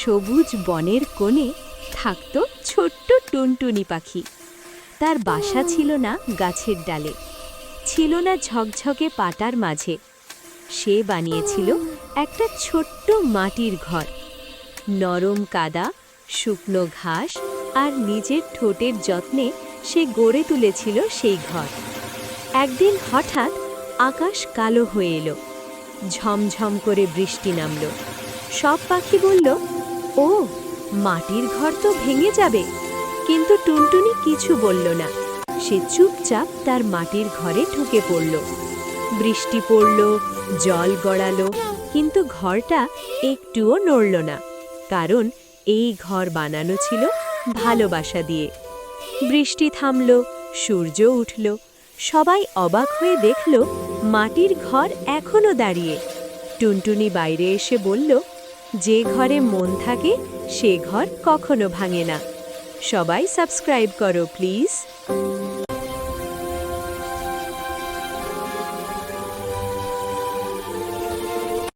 সবুজ বনের কোণে থাকত ছোট্ট টুনটুনি পাখি। তার বাসা ছিল না গাছের ডালে, ছিল না ঝকঝকে পাটার মাঝে। সে বানিয়েছিল একটা ছোট্ট মাটির ঘর। নরম কাদা, শুকনো ঘাস আর নিজের ঠোঁটের যত্নে সে গড়ে তুলেছিল সেই ঘর। একদিন হঠাৎ আকাশ কালো হয়ে এলো, ঝমঝম করে বৃষ্টি নামল। সব পাখি বলল ও, মাটির ঘর তো ভেঙে যাবে। কিন্তু টুনটুনি কিছু বলল না। সে চুপচাপ তার মাটির ঘরে ঢুকে পড়ল। বৃষ্টি পড়ল, জল গড়ালো, কিন্তু ঘরটা একটুও নড়ল না। কারণ এই ঘর বানানো ছিল ভালোবাসা দিয়ে। বৃষ্টি থামল, সূর্য উঠল, সবাই অবাক হয়ে দেখল মাটির ঘর এখনও দাঁড়িয়ে। টুনটুনি বাইরে এসে বলল যে ঘরে মন থাকে সে ঘর কখনো ভাঙে না। সবাই সাবস্ক্রাইব করো প্লিজ।